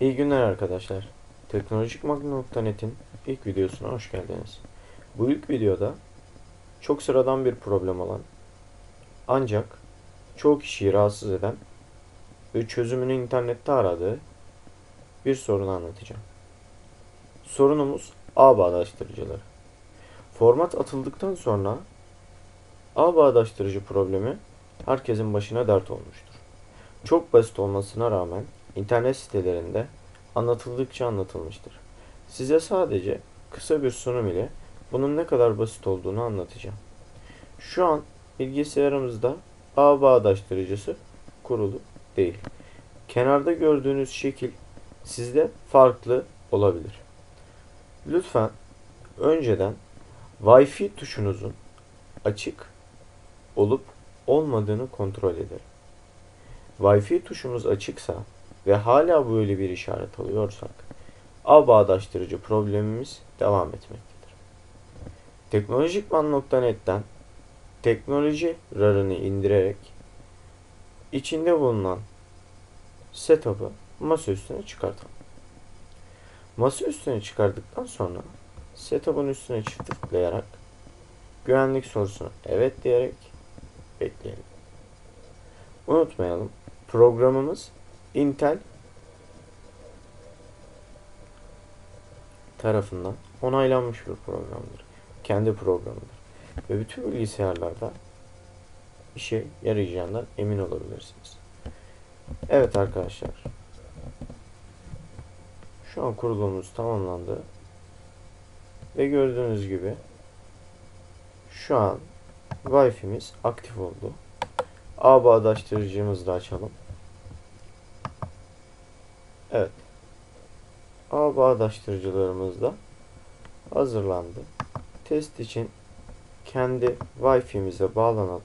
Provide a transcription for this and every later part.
İyi günler arkadaşlar. Teknolojikmagno.net'in ilk videosuna hoş geldiniz. Bu ilk videoda çok sıradan bir problem olan ancak çoğu kişiyi rahatsız eden ve çözümünü internette aradığı bir sorunu anlatacağım. Sorunumuz ağ bağdaştırıcıları. Format atıldıktan sonra ağ bağdaştırıcı problemi herkesin başına dert olmuştur. Çok basit olmasına rağmen internet sitelerinde anlatıldıkça anlatılmıştır. Size sadece kısa bir sunum ile bunun ne kadar basit olduğunu anlatacağım. Şu an bilgisayarımızda ağ bağdaştırıcısı kurulu değil. Kenarda gördüğünüz şekil sizde farklı olabilir. Lütfen önceden Wi-Fi tuşunuzun açık olup olmadığını kontrol edelim. Wi-Fi tuşumuz açıksa ve hala böyle bir işaret alıyorsak ağ bağdaştırıcı problemimiz devam etmektedir. Teknolojikman.net'ten teknoloji RAR'ını indirerek içinde bulunan setup'ı masa üstüne çıkartalım. Masa üstüne çıkardıktan sonra setup'ın üstüne çift tıklayarak güvenlik sorusuna evet diyerek bekleyelim. Unutmayalım programımız Intel tarafından onaylanmış bir programdır. Kendi programıdır. Ve bütün bilgisayarlarda işe yarayacağından emin olabilirsiniz. Evet arkadaşlar. Şu an kurulumumuz tamamlandı. Ve gördüğünüz gibi şu an Wi-Fi'miz aktif oldu. Ağ bağdaştırıcımızı da açalım. Evet. Ağ bağdaştırıcılarımız da hazırlandı. Test için kendi Wi-Fi'mize bağlanalım.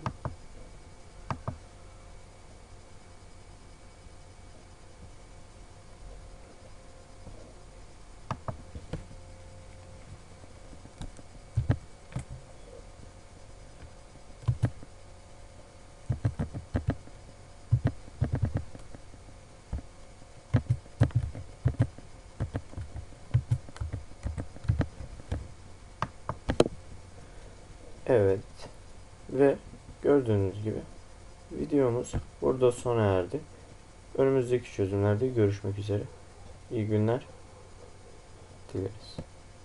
Evet. Ve gördüğünüz gibi videomuz burada sona erdi. Önümüzdeki çözümlerde görüşmek üzere. İyi günler dileriz.